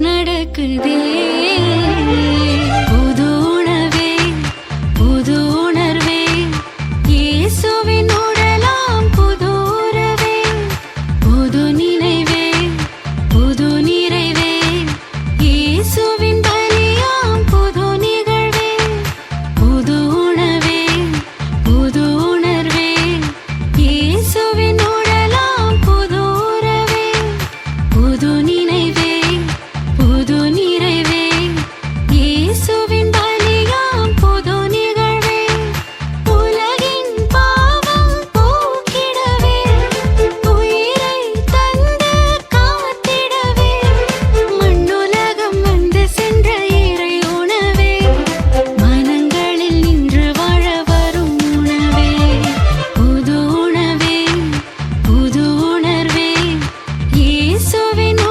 நடக்குதே? இயேசுவின்